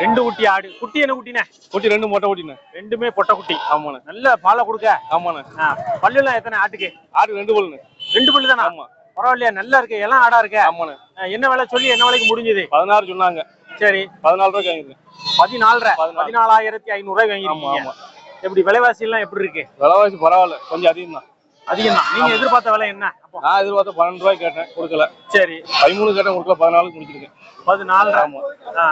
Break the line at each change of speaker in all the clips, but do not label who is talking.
ரெண்டு குட்டி ஆடு. குட்டி என்ன குட்டினே?
குட்டி ரெண்டு மொட்டை குட்டிண்ணே
ரெண்டுமே பொட்டை குட்டி.
ஆமாண்ணே.
நல்ல பாலை கொடுக்க.
ஆமாண்ணே.
ஆ, பல்லுலாம் எத்தனை ஆட்டுக்கு?
ஆடு ரெண்டு பல்லுண்ணே.
ரெண்டு பல்லு தானே
ஆமா.
பரவாயில்லையா நல்லா இருக்கு. எல்லாம் ஆடா இருக்கு.
ஆமாண்ணே.
என்ன விலை சொல்லி என்ன விலைக்கு முடிஞ்சது?
பதினாறு சொன்னாங்க.
சரி.
பதினாலு ரூபாய்க்கு வாங்கிருக்கேன்
பதினாலரை.
பதினாலு.
பதினாலாயிரத்தி ஐநூறு ரூபாய் வாங்கிருக்கீங்க
ஆமா.
எப்படி விலைவாசி எல்லாம் எப்படி இருக்கு?
விலைவாசி பரவாயில்ல. கொஞ்சம் அதிகம் தான்
அதிகம் தான் நீங்க எதிர்பார்த்த விலை என்ன?
நான் எதிர்பார்த்த பன்னெண்டு ரூபாய் கேட்டேன் கொடுக்கல.
சரி.
பதிமூணு கேட்டேன் கொடுக்கல. பதினாலுக்கு முடிச்சிருக்கேன்.
ஆ.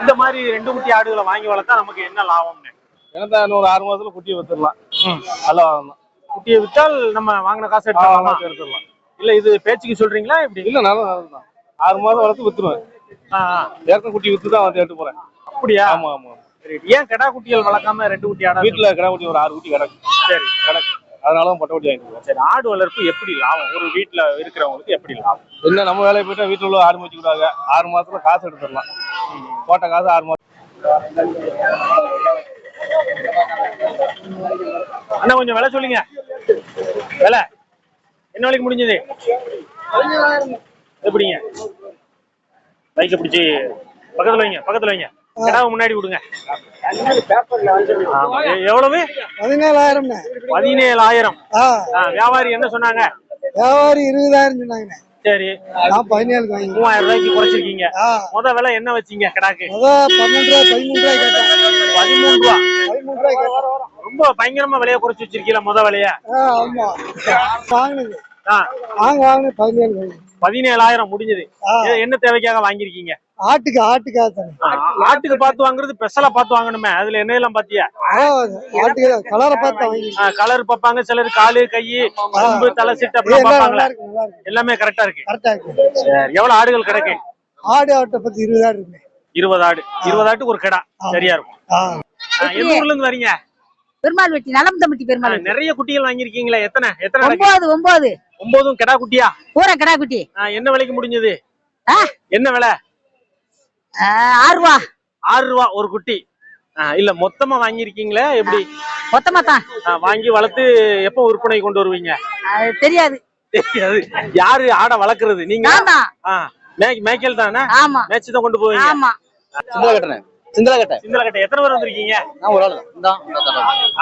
இந்த மாதிரி ரெண்டு குட்டி ஆடுகளை வாங்கி வளர்த்தா நமக்கு என்ன லாபம்னு?
எனக்கு இன்னும் ஒரு ஆறு மாசத்துல குட்டியை வித்துடலாம். நல்லா வாங்கலாம்
குட்டியை வித்தால் நம்ம வாங்கின காசு எடுத்துக்கலாமா
எடுத்துடலாம்
இல்ல இது பேச்சுக்கு சொல்றீங்களா இப்படி
இல்ல நல்லா தான். ஆறு மாதம் வளர்த்து வித்துருவேன். ஏற்கனவே குட்டி வித்து தான் வந்து எடுத்து போறேன்.
அப்படியா?
ஆமா ஆமா
சரி ஏன் கிடா குட்டிகள் வளர்க்காம ரெண்டு குட்டி ஆடா
வீட்டுல கிடா குட்டி ஒரு ஆறு குட்டி கிடக்கு.
சரி.
கிடக்கு. அதனால தான் பொட்டை வாங்கிட்டு
சரி ஆடு வளர்ப்பு எப்படி லாபம்? ஒரு வீட்டுல இருக்கிறவங்களுக்கு எப்படி லாபம்?
என்ன நம்ம வேலையை போயிட்டா வீட்டுல உள்ள ஆடு வச்சுக்கிட்டாங்க ஆறு மாசத்துல காசு எடுத்துடலாம். போட்ட காசு ஆறு மாசம்
அண்ணா கொஞ்சம் விலை சொல்லுங்க. விலை. என்ன விலைக்கு முடிஞ்சது? எப்படிங்க? பைக்கை பிடிச்சி பக்கத்துல வைங்க பக்கத்துல வைங்க. முன்னாடி விடுங்க. எவ்வளவு?
பதினேழாயிரம்.
பதினேழாயிரம் வியாபாரி என்ன சொன்னாங்க?
வியாபாரி இருபதாயிரம் சொன்னாங்கண்ணே
சரி.
நான் பதினேழு வாங்கி
மூவாயிரம் ரூபாய்க்கு குறைச்சிருக்கீங்க. முத விலை என்ன வச்சீங்க கிடாக்கு?
அதான் பன்னெண்டு ரூபாய் பதிமூணு ரூபாய் கேட்டேன்.
பதிமூணு ரூபா.
பதிமூணு ரூபாய் கேட்டேன்.
ரொம்ப பயங்கரமா விலையை குறைச்சு வச்சிருக்கீங்க முத விலைய.
ஆமா. வாங்கினது.
ஆ,
நாங்க வாங்கினது பதினேழு
பதினேழாயிரம் முடிஞ்சது. என்ன தேவைக்காக வாங்கிருக்கீங்க
ஆட்டுக்கு ஆட்டுக்காக தானே.
ஆட்டுக்கு பார்த்து வாங்குறது ஸ்பெஷலா பார்த்து வாங்கணுமே. அதுல என்ன எல்லாம் பாத்தியா?
ஆ ஆட்டுக்கு கலரை பார்த்து வாங்கி
கலர் பார்ப்பாங்க. சிலர் காலு கை கொம்பு தலை சிட்டு அப்படி
இருக்கு
எல்லாமே கரெக்டா இருக்கு.
கரெக்டா இருக்கு.
சரி, எவ்வளவு ஆடுகள் கிடக்கு?
ஆடு ஆட்டை பத்தி இருபதாயிரம் இருக்கு.
இருபது ஆடு. இருபது ஆட்டுக்கு ஒரு கிடா. சரியா இருக்கும். எந்த ஊர்ல இருந்து வரீங்க?
பெருமாள் வெட்டி நலம் தம்பட்டி
ஆ,
பெருமாள்.
நிறைய குட்டிகள் வாங்கிருக்கீங்களே எத்தனை? எத்தனை?
ஒன்பது ஒன்பது
ஒன்பதும் கிடா குட்டியா?
பூரா கடா குட்டி.
என்ன விலைக்கு முடிஞ்சது? என்ன விலை?
ஆறு ரூபா.
ஆறு ரூபா ஒரு குட்டி. இல்ல மொத்தமா வாங்கியிருக்கீங்களே? எப்படி?
மொத்தமா தான்.
வாங்கி வளர்த்து எப்போ விற்பனை கொண்டு வருவீங்க?
தெரியாது.
தெரியாது. யாரு ஆடை வளர்க்கறது? நீங்க? மேய்க்கல் தானே?
ஆமா.
மேய்ச்சி தான் கொண்டு போவீங்க?
ஆமா.
சிந்தல கட்டுறேன் சிந்தல கட்ட.
சிந்தல கட்டை. எத்தனை பேர் வந்திருக்கீங்க?
நான் ஒரு ஆள் தான்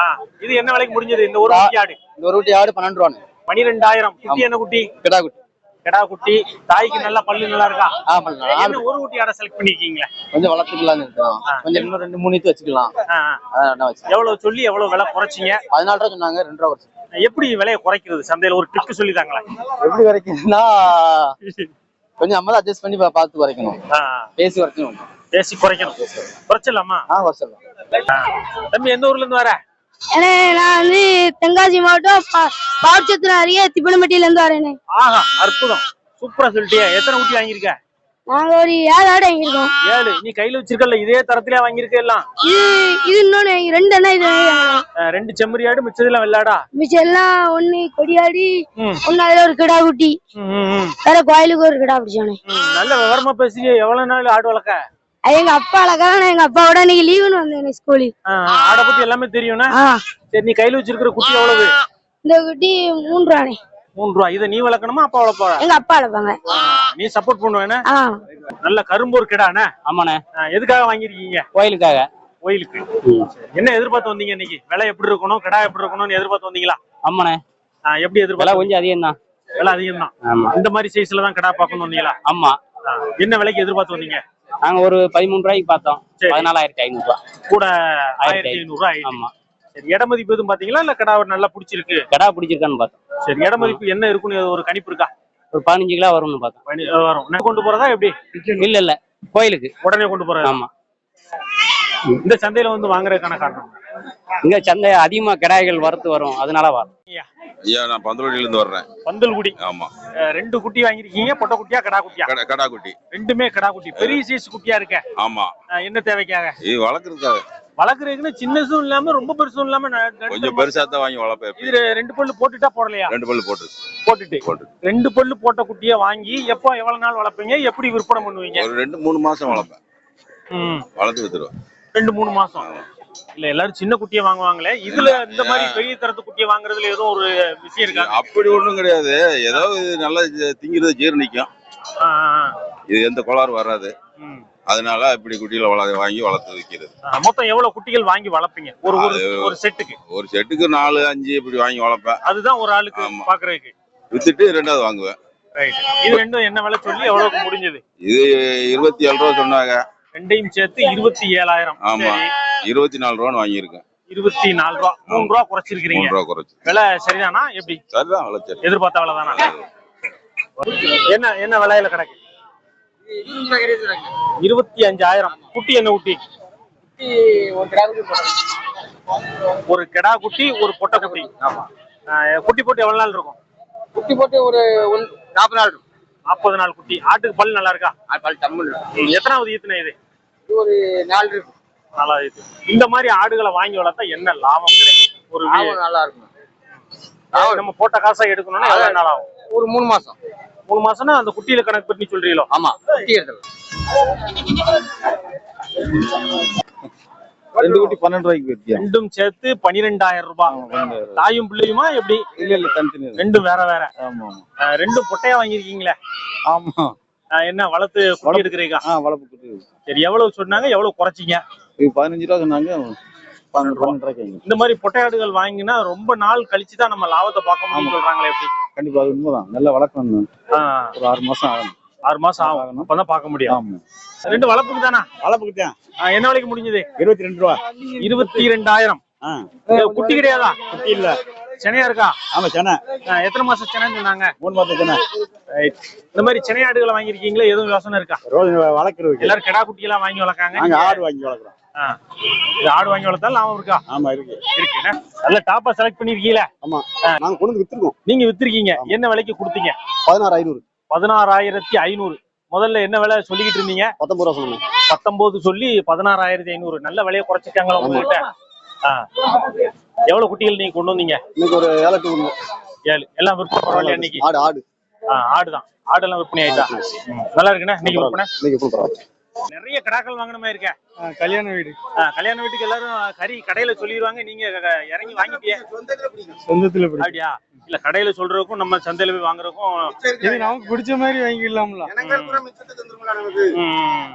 ஆ, இது என்ன விலைக்கு முடிஞ்சது? இந்த ஒரு குட்டி ஆடு.
இந்த ஒரு குட்டி ஆடு பன்னெண்டு ரூபான்னு.
பனிரெண்டாயிரம். குட்டி என்ன குட்டி?
கிடா குட்டி.
கிடா குட்டி தாய்க்கு நல்லா பல்லு நல்லா இருக்கா?
ஆ பண்ணலாம் ஆடு
என்ன ஒரு குட்டி ஆடை செலக்ட் பண்ணிருக்கீங்களா?
கொஞ்சம் வளர்த்துக்கலாம்னு இருக்கோம். கொஞ்சம் இன்னும் ரெண்டு மூணு இது வச்சுக்கலாம். அதான் என்ன வச்சு
எவ்வளவு சொல்லி எவ்வளவு விலை குறைச்சிங்க?
பதினாலு ரூபா சொன்னாங்க ரெண்டு ரூபா குறைச்சு.
எப்படி விலையை குறைக்கிறது? சந்தையில ஒரு டிப் சொல்லி தாங்களா
எப்படி குறைக்கணும்னா கொஞ்சம் நம்ம அட்ஜஸ்ட் பண்ணி பார்த்து குறைக்கணும். பேசி குறைக்கணும்.
பேசி குறைக்கணும். குறைச்சிடலாமா?
ஆ குறைச்சிடலாம்.
தம்பி எந்த ஊர்ல இருந்து வர?
நான் வந்து தென்காசி மாவட்டம் பாவச்சத்திரம் அருகே திப்பனம்பட்டியில இருந்து வரேனே.
ஆஹா அற்புதம். சூப்பரா சொல்லிட்டியே. எத்தனை குட்டி வாங்கியிருக்க?
நாங்க ஒரு ஏழு ஆடு வாங்கியிருக்கோம்.
ஏழு. நீ கையில வச்சிருக்கல இதே தரத்திலே வாங்கியிருக்க எல்லாம்?
இது இது இன்னொன்னு ரெண்டு அண்ணா இது
ரெண்டு செம்மறி ஆடு மிச்சதெல்லாம் வெள்ளாடா?
மிச்சம் எல்லாம் ஒண்ணு கொடியாடி அதுல ஒரு கிடா குட்டி. வேற கோயிலுக்கு ஒரு கிடா பிடிச்சானே.
ம், நல்ல விவரமா பேசி எவ்வளவு நாள் ஆடு வளர்க்க?
எங்க அப்பா அழகாக நான் எங்க அப்பாவோட இன்னைக்கு லீவுன்னு வந்தேன்
அஹ் ஆடை பத்தி எல்லாமே தெரியும்னா? சரி நீ கையில வச்சிருக்கிற குட்டி எவ்வளவு?
இந்த குட்டி மூன்று ரூபானே
மூணு ரூபா இதை நீ வளர்க்கணுமா அப்பா வளர்ப்பா?
எங்க அப்பா அழைப்பாங்க
நீ சப்போர்ட் பண்ணுவேன நல்ல கரும்பூர் கிடானே
ஆமாண்ணே.
எதுக்காக வாங்கியிருக்கீங்க?
கோயிலுக்காக.
கோயிலுக்கு. என்ன எதிர்பார்த்து வந்தீங்க இன்னைக்கு? விலை எப்படி இருக்கணும் கிடா எப்படி இருக்கணும்னு எதிர்பார்த்து வந்தீங்களா?
ஆமாண்ணே.
எப்படி எதிர்பார்த்து
கொஞ்சம் அதிகம் தான்
விலை அதிகம் தான்
ஆமா.
இந்த மாதிரி சைஸ்ல தான் கிடா பார்க்கணும் வந்தீங்களா?
ஆமா.
என்ன விலைக்கு எதிர்பார்த்து வந்தீங்க?
நாங்க ஒரு பதிமூணு ரூபாய்க்கு பார்த்தோம். பதினாலாயிரத்தி ஐநூறு ரூபா
கூட
ஆயிரத்தி
ஐநூறு. ரூபாய்.
ஆமா.
சரி இட மதிப்பு எதுவும் பாத்தீங்களா இல்ல கடா நல்லா பிடிச்சிருக்கு?
கடா பிடிச்சிருக்கான்னு பார்த்தோம்.
சரி இட மதிப்பு என்ன இருக்குன்னு ஒரு கணிப்பு இருக்கா?
ஒரு பதினஞ்சு கிலோ வரும்னு பார்த்தோம்.
வரும். கொண்டு போறதா எப்படி?
இல்ல இல்ல. கோயிலுக்கு.
உடனே கொண்டு போறதா?
ஆமா.
இந்த சந்தையில வந்து வாங்குறதுக்கான காரணம்?
இங்க சந்தை அதிகமா கிடாய்கள் வறுத்து வரும். அதனால வரும்
ஐயா. நான் பந்தலூரில இருந்து வர்றேன்.
பந்தல்குடி.
ஆமா.
ரெண்டு குட்டி வாங்கிருக்கீங்க பொட்டை குட்டியா கடா குட்டியா?
கடா கடா குட்டி.
ரெண்டுமே கடா குட்டி. பெரிய சைஸ் குட்டியா இருக்க.
ஆமா.
என்ன தேவைக்காக?
இது வளர்க்கறதுக்காக.
வளர்க்குறதுக்குன்னு சின்னதும் இல்லாம ரொம்ப பெருசும் இல்லாம
கொஞ்சம் பெருசா தான் வாங்கி வளர்ப்பேன்
இது ரெண்டு பல்லு போட்டுட்டா போடலையா?
ரெண்டு பல்லு போட்டு
போட்டுட்டு.
போட்டு
ரெண்டு பல்லு போட்ட குட்டியை வாங்கி எப்போ எவ்வளவு நாள் வளர்ப்பீங்க? எப்படி விற்பனை பண்ணுவீங்க?
ஒரு ரெண்டு மூணு மாசம் வளர்ப்பேன்.
ம்,
வளர்த்து வித்துருவேன்.
ரெண்டு மூணு மாசம். இல்ல எல்லாரும் சின்ன குட்டியை வாங்குவாங்களே. இதுல இந்த மாதிரி பெரிய தரத்து குட்டியை வாங்குறதுல ஏதோ ஒரு விஷயம் இருக்கா?
அப்படி ஒண்ணும் கிடையாது. ஏதோ இது நல்லா திங்கிறது ஜீரணிக்கும். இது எந்த கோளாறு வராது. அதனால இப்படி குட்டியில வள வாங்கி வளர்த்து விற்கிறது
ஆ, மொத்தம் எவ்வளவு குட்டிகள் வாங்கி வளர்ப்பீங்க? ஒரு ஒரு ஒரு செட்டுக்கு.
ஒரு செட்டுக்கு நாலு அஞ்சு இப்படி வாங்கி வளர்ப்பேன்.
அதுதான் ஒரு ஆளுக்கு. பாக்குறதுக்கு.
வித்துட்டு ரெண்டாவது வாங்குவேன்.
இது ரெண்டும் என்ன விலை சொல்லி எவ்வளவுக்கு முடிஞ்சது?
இது இருபத்தி ஏழு ரூபா சொன்னாங்க.
ரெண்டையும் சேர்த்து இருபத்தி ஏழாயிரம்.
ஆமா.
சரி.
இருபத்தி நாலு ரூபான்னு வாங்கியிருக்கேன்.
இருபத்தி நாலு ரூபா. மூணு ரூபா குறைச்சிருக்கிறீங்க.
மூணு ரூபா குறைச்சு.
விலை சரிதானா? எப்படி?
சரிதான் விளைச்சல்
எதிர்பார்த்த விலை தானா? என்ன என்ன விலையில கிடக்கு இருபத்தி அஞ்சாயிரம். குட்டி என்ன குட்டி? ஒரு கிடா குட்டி ஒரு பொட்டை குட்டி. ஆஹ் குட்டி போட்டு எவ்வளவு நாள் இருக்கும்?
குட்டி போட்டு ஒரு நாற்பது நாள் இருக்கும்.
நாற்பது நாள் குட்டி. ஆட்டுக்கு பல் நல்லா இருக்கா?
பல் தமிழ்
எத்தனாவது ஈத்துன இது?
ஒரு நாலு இருக்கும்.
நாலாவது ஈத்து இந்த மாதிரி ஆடுகளை வாங்கி வளர்த்தா என்ன லாபம் கிடைக்கும்? ஒரு வி-
நல்லா இருக்கும்.
நம்ம போட்ட காசை எடுக்கணும்னா எவ்வளவு நாள் ஆகும்
ஒரு மூணு மாசம்.
மூணு மாசம்னா அந்த குட்டியில கணக்கு பண்ணி சொல்றீங்களோ?
ஆமா குட்டி
ரெண்டு குட்டி பன்னெண்டு ரூபாய்க்கு
ரெண்டும் சேர்த்து பனிரெண்டாயிரம் ரூபாய். தாயும் பிள்ளையுமா எப்படி?
இல்ல இல்ல தனித்தனி
ரெண்டும் வேற வேற.
ஆமா
ரெண்டும் பொட்டையா வாங்கியிருக்கீங்களே?
ஆமா.
என்ன வளர்த்து குட்டி எடுக்கிறீங்க
ஆ வளர்ப்பு குட்டி
சரி எவ்வளவு சொன்னாங்க எவ்வளவு குறைச்சிங்க?
இது பதினஞ்சு ரூபா சொன்னாங்க
இந்த மாதிரி பொட்டையாடுகள் வாங்கினா ரொம்ப நாள் கழிச்சு தான் நம்ம லாபத்தை பார்க்க முடியும்னு சொல்றாங்களே எப்படி?
கண்டிப்பா அது உண்மைதான். நல்லா வளர்க்கணும் ஒரு ஆறு மாசம் ஆகணும்.
ஆறு மாசம் ஆகும். அப்பதான் பார்க்க முடியும். ரெண்டு வளர்ப்புக்கு தானா?
வளர்ப்புக்கு தான்.
என்ன விலைக்கு முடிஞ்சது?
இருபத்தி ரெண்டு ரூபா.
இருபத்தி ரெண்டாயிரம். குட்டி கிடையாதா?
குட்டி இல்ல.
சென்னையா இருக்கா?
ஆமா சென்னை.
எத்தனை மாசம் சென்னைன்னு சொன்னாங்க?
மூணு மாசம் சென்னை.
இந்த மாதிரி சென்னை ஆடுகளை வாங்கியிருக்கீங்களா? எதுவும் யோசனை இருக்கா?
ரோஜ் வளர்க்குறதுக்கு.
எல்லாரும் கிடா குட்டி எல்லாம் வாங்கி வளர்க்காங்க.
நாங்க ஆடு வாங்கி வளர்க்குறோம்.
இது ஆடு வாங்கி வளர்த்தா லாபம் இருக்கா?
ஆமா இருக்கு.
இருக்கு? நல்ல டாப்பா செலக்ட் பண்ணிருக்கீங்களா?
ஆமா. நாங்க கொண்டு வித்துருக்கோம்.
நீங்க வித்திருக்கீங்க. என்ன விலைக்கு கொடுத்தீங்க?
பதினாறு ஐநூறு.
பதினாறாயிரத்தி ஐநூறு. முதல்ல என்ன விலை சொல்லிக்கிட்டு இருந்தீங்க?
பத்தொன்பது ரூபா சொன்னோம்
பத்தொன்பது சொல்லி பதினாறாயிரத்தி ஐநூறு. நல்ல விலையை குறைச்சிட்டாங்களா உங்ககிட்ட. எவ்வளவு குட்டிகள் நீங்க கொண்டு வந்தீங்க?
இன்னைக்கு ஒரு ஏழு கொண்டு
ஏழு. எல்லாம் விற்பனை பரவாயில்ல இன்னைக்கு?
ஆடு ஆடு.
ஆடுதான். ஆடெல்லாம் விற்பனை ஆயிட்டா. நல்லா இருக்குண்ணே? இன்னைக்கு விற்பனை?
இன்னைக்கு
நிறைய கடாக்கள் வாங்கின இருக்க.
கல்யாண வீடு.
கல்யாண வீட்டுக்கு எல்லாரும் கறி கடையில சொல்லிடுவாங்க. நீங்க இறங்கி வாங்கிட்டியே
சொந்தத்துல
அப்படியா? இல்ல கடையில சொல்றதுக்கும் நம்ம சந்தையில போய் வாங்குறதுக்கும்
இது நமக்கு பிடிச்ச மாதிரி வாங்கிக்கலாம்ல
ம்.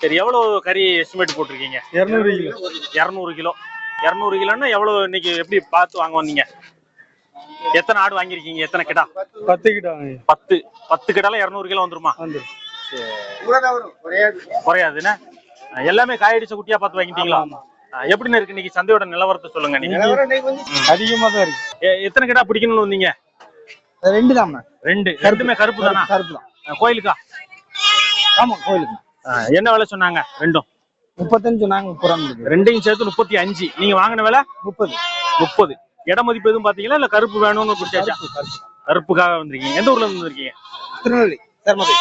சரி எவ்வளவு கறி எஸ்டிமேட் போட்டிருக்கீங்க?
இருநூறு கிலோ.
இரநூறு கிலோ. இரநூறு கிலோன்னா எவ்வளவு இன்னைக்கு எப்படி பார்த்து வாங்க வந்தீங்க எத்தனை ஆடு வாங்கியிருக்கீங்க? எத்தனை கிடா?
பத்து வாங்கி
பத்து. பத்து கிடால இரநூறு கிலோ வந்துருமா?
வந்து
குறையாதுண்ணே எல்லாமே காயடிச்ச குட்டியா பார்த்து வாங்கிட்டீங்களா? ஆ, எப்படிண்ணே இருக்கு இன்னைக்கு சந்தையோட நிலவரத்தை சொல்லுங்க நீங்க?
அதிகமா தான் இருக்கு.
எத்தனை கிடா பிடிக்கணும்னு வந்தீங்க?
ரெண்டு தான்
ரெண்டு. ரெண்டுமே கருப்பு தானா?
கருப்பு தான்.
கோயிலுக்கா?
ஆமா கோயிலுக்கு
என்ன விலை சொன்னாங்க? ரெண்டும்.
முப்பத்தஞ்சு ரூபா முடியுது
ரெண்டையும் சேர்த்து முப்பத்தி அஞ்சு. நீங்க வாங்கின விலை?
முப்பது.
முப்பது. இட மதிப்பு எதுவும் பாத்தீங்களா இல்ல கருப்பு வேணும்னு பிடிச்சாச்சா கருப்புக்காக வந்திருக்கீங்க. எந்த ஊர்ல இருந்து வந்திருக்கீங்க?
திருநெல்வேலி தர்மபுரி.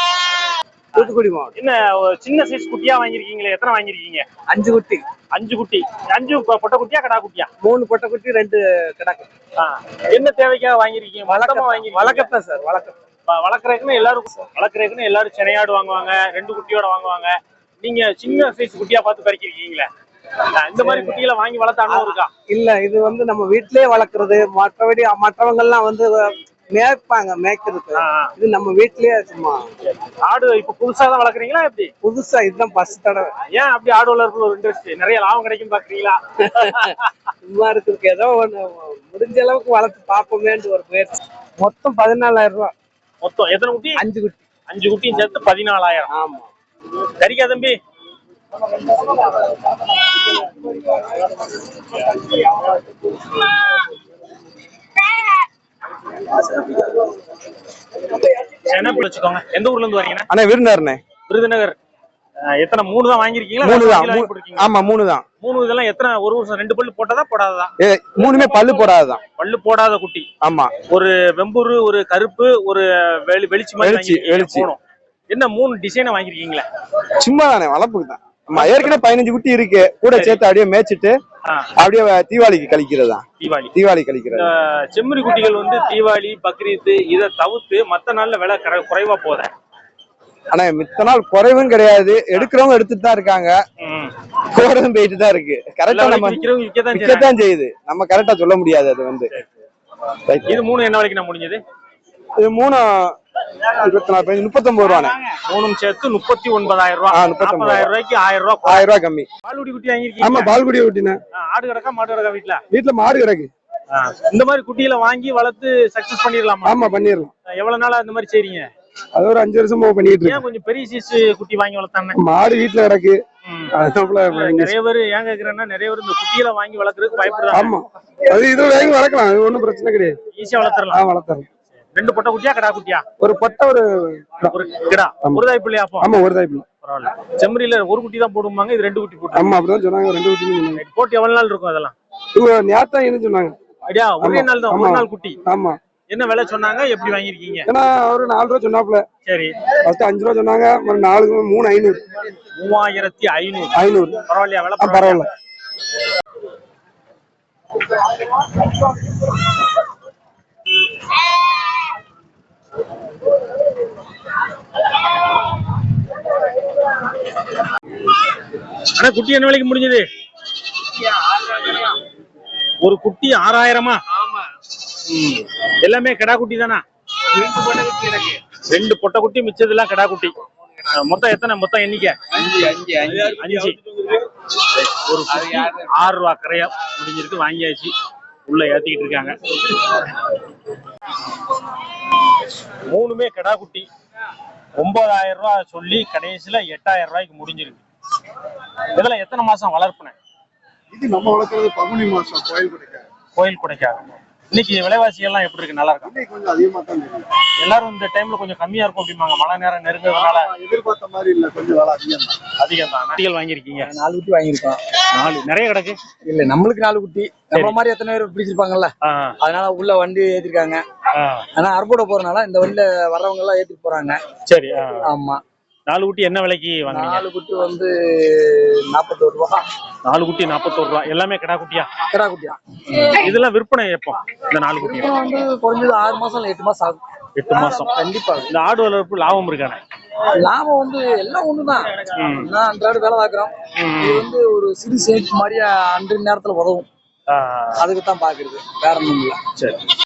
தூத்துக்குடி மாவட்டம்.
என்ன சின்ன சைஸ் குட்டியா வாங்கிருக்கீங்களே எத்தனை வாங்கிருக்கீங்க
அஞ்சு குட்டி.
அஞ்சு குட்டி. அஞ்சு பொட்டை குட்டியா கடா குட்டியா?
மூணு பொட்டை குட்டி ரெண்டு கிடக்கு
ஆ. என்ன தேவைக்காக வாங்கிருக்கீங்க வழக்கமா வாங்கி
வழக்கத்தான் சார் வழக்கம்
வளர்க்குறதுக்குன்னு எல்லாரும் வளர்க்குறதுக்குன்னு எல்லாரும் சென்னையாடு வாங்குவாங்க ரெண்டு குட்டியோட வாங்குவாங்க. நீங்க சின்ன சைஸ் குட்டியா பார்த்து பறிக்கிறீங்களே இந்த மாதிரி குட்டிகளை வாங்கி வளர்த்த அனுபவம் இருக்கா?
இல்ல இது வந்து நம்ம வீட்டிலேயே வளர்க்கறது. மற்றபடி மற்றவங்க எல்லாம் வந்து மேய்ப்பாங்க மேய்க்கிறதுக்கு. இது நம்ம வீட்லயே சும்மா.
ஆடு இப்ப புதுசா தான் வளர்க்குறீங்களா எப்படி?
புதுசா இதுதான் ஃபர்ஸ்ட் தடவை.
ஏன் அப்படி ஆடு வளர்ப்பு ஒரு இன்ட்ரெஸ்ட் நிறைய லாபம் கிடைக்கும் பாக்குறீங்களா?
சும்மா இருக்கிறதுக்கு ஏதோ ஒண்ணு முடிஞ்ச அளவுக்கு வளர்த்து பார்ப்போமேன்னு ஒரு முயற்சி. மொத்தம் பதினாலாயிரம் ரூபாய்.
மொத்தம் எத்தனை குட்டி?
அஞ்சு குட்டி.
அஞ்சு குட்டியும் சேர்த்து பதினாலாயிரம்.
ஆமா.
சரிக்கா தம்பி. செனப்பு வச்சுக்கோங்க? எந்த ஊர்ல இருந்து வரீங்கண்ணா
அண்ணா விருந்தாருண்ணே
விருதுநகர். எத்தனை மூணு தான் வாங்கிருக்கீங்களா
மூணு தான்? ஆமா மூணு தான்.
மூணு இதெல்லாம் எத்தனை ஒரு வருஷம் ரெண்டு பல்லு போட்டதா போடாததா?
மூணுமே பல்லு போடாததான்
பல்லு போடாத குட்டி.
ஆமா.
ஒரு வெம்பூர் ஒரு கருப்பு ஒரு வெளி வெளிச்சி.
வெளிச்சி.
போனோம். என்ன மூணு டிசைனை வாங்கிருக்கீங்களா?
சும்மா தானே வளர்ப்புக்கு தான். ஆமா ஏற்கனவே பதினஞ்சு குட்டி இருக்கு. கூட சேர்த்து அப்படியே மேய்ச்சிட்டு அப்படியே தீபாவளிக்கு கழிக்கிறது?
தீபாவளி.
தீபாவளி கழிக்கிறது.
செம்மறி குட்டிகள் வந்து தீபாவளி பக்ரீத் இதை தவிர்த்து மத்த நாள்ல விலை குறைவா போத
ஆனா மித்த நாள் குறைவும் கிடையாது. எடுக்கிறவங்க எடுத்துட்டு தான் இருக்காங்க. போறதும் போயிட்டு தான் இருக்கு. கரெக்டா நம்ம. விற்கத்தான் செய்யுது. நம்ம கரெக்டா சொல்ல முடியாது அது வந்து.
இது மூணு என்ன வரைக்கும் முடிஞ்சது?
இது மூணு இருபத்தி நாலு பதினஞ்சு முப்பத்தொன்பது ரூபாண்ணே.
மூணும் சேர்த்து முப்பத்தி ஒன்பதாயிரம் ரூபாய்
ஆ, முப்பத்தொன்பது
நாற்பதாயிரம் ரூபாய்க்கு ஆயிரம் ரூபாய்.
ஆயிரம் ரூபாய் கம்மி.
பால்குடி குட்டி
ஆமா
வாங்கியிருக்கீங்க
பால்குடி
ஆ, ஆடு கிடக்கா மாடு கிடக்கா வீட்டுல
வீட்டுல மாடு கிடக்கு.
இந்த மாதிரி குட்டிகளை வாங்கி வளர்த்து சக்சஸ் பண்ணிடலாமா?
ஆமா பண்ணிடலாம்.
எவ்வளவு நாளா இந்த மாதிரி செய்றீங்க?
அது ஒரு அஞ்சு வருஷமா பண்ணிட்டு
ஏன்
இருக்கேன்.
கொஞ்சம் பெரிய சீஸ் குட்டி வாங்கி வளர்த்தானே
மாடு வீட்டுல கிடக்கு.
நிறைய பேர் ஏன் கேக்குறேன்னா நிறைய பேர் இந்த குட்டிகளை வாங்கி வளர்க்கறதுக்கு பயப்படுறாங்க.
ஆமா. அது இது வாங்கி வளர்க்கலாம் அது ஒண்ணும் பிரச்சனை கிடையாது.
ஈஸியா
ஆ
வளர்த்துறலாம்
வளர்த்தறேன்
ரெண்டு பொட்டை குட்டியா கடா குட்டியா?
ஒரு பொட்டை ஒரு
கிடா. ஒரு தாய் பிள்ளையா
ஆமா ஒரு தாய்ப்பு
பரவாயில்ல. செம்மறியில ஒரு குட்டி தான் போடுவாங்க இது ரெண்டு குட்டி போட்டு.
ஆமா அப்படிதான் சொன்னாங்க ரெண்டு குட்டி
போட்டு எவ்வளவு நாள் இருக்கும் அதெல்லாம்?
இவங்க நேத்தா என்ன சொன்னாங்க.
ஐடியா ஒரே. நாள் தான். ஒரு நாள் குட்டி.
ஆமா.
என்ன விலை சொன்னாங்க எப்படி வாங்கியிருக்கீங்க?
ஏன்னா ஒரு நாலு ரூபா சொன்னாப்புல.
சரி.
ஃபர்ஸ்ட் அஞ்சு ரூபா சொன்னாங்க நாலு மூணு ஐநூறு.
மூவாயிரத்தி ஐநூறு.
ஐநூறு.
பரவாயில்லையா விலை
பரவாயில்ல.
ஆனா குட்டி என்ன விலைக்கு முடிஞ்சது? ஒரு குட்டி ஆறாயிரமா? எல்லாமே கடா குட்டி தானா? ரெண்டு பொட்டை குட்டி மிச்சதெல்லாம் கடா குட்டி. மொத்தம் எத்தனை? மொத்தம் எண்ணிக்கை? அஞ்சு. ஒரு ஆறு ரூபா கரையா முடிஞ்சிருக்கு வாங்கியாச்சு. உள்ள ஏத்திக்கிட்டு இருக்காங்க. மூணுமே கடா குட்டி. ஒன்பதாயிரம் ரூபாய் சொல்லி கடைசியில எட்டாயிரம் ரூபாய்க்கு முடிஞ்சிருக்கு. இதெல்லாம் எத்தனை மாசம் வளர்ப்புனேன்
இது நம்ம வளர்க்கறது பங்குனி மாசம் கோயில் கிடைக்காது
கோயில் குடைக்காக இன்னைக்கு விலைவாசி எல்லாம் எப்படி இருக்கு? நல்லா இருக்கா?
இன்னைக்கு கொஞ்சம் அதிகமா தான் தெரியும்
எல்லாரும் இந்த டைம்ல கொஞ்சம் கம்மியா இருக்கும் அப்படிம்பாங்க. மழை நேரம் நெருங்குறதுனால
எதிர்பார்த்த மாதிரி இல்ல. கொஞ்சம் வேலை அதிகம் தான்.
அதிகம் தான். குட்டிகள் வாங்கியிருக்கீங்க?
நாலு குட்டி வாங்கியிருக்கோம்.
நாலு. நிறைய கிடக்கு?
இல்ல நம்மளுக்கு நாலு குட்டி. நம்ம மாதிரி எத்தனை பேர் பிடிச்சிருப்பாங்கல்ல. அதனால உள்ள வண்டி ஏத்திருக்காங்க. ஆனா அறுபோட போறதுனால இந்த வண்டியில வர்றவங்க எல்லாம் ஏத்திட்டு போறாங்க.
சரி.
ஆமா.
நாலு குட்டி என்ன விலைக்கு வாங்குறீங்க
நாலு குட்டி வந்து நாற்பத்தோரு ரூபா.
நாலு குட்டி நாற்பத்தோரு ரூபா. எல்லாமே கிடா குட்டியா?
கிடா குட்டியா.
இதெல்லாம் விற்பனை எப்போ? இந்த நாலு குட்டி
வந்து குறைஞ்சது ஆறு மாசம் எட்டு மாசம் ஆகும்.
எட்டு மாசம்.
கண்டிப்பா.
இந்த ஆடு வளர்ப்பு லாபம் இருக்கானே?
லாபம் வந்து எல்லாம் ஒண்ணுதான். நான் அன்றாட வேலை பார்க்குறோம். இது வந்து ஒரு சிறு சேமிப்பு மாதிரி அன்றைய நேரத்துல உதவும்.
ஆ,
அதுக்கு தான் பாக்குறது வேற ஒண்ணும் இல்ல.
சரி.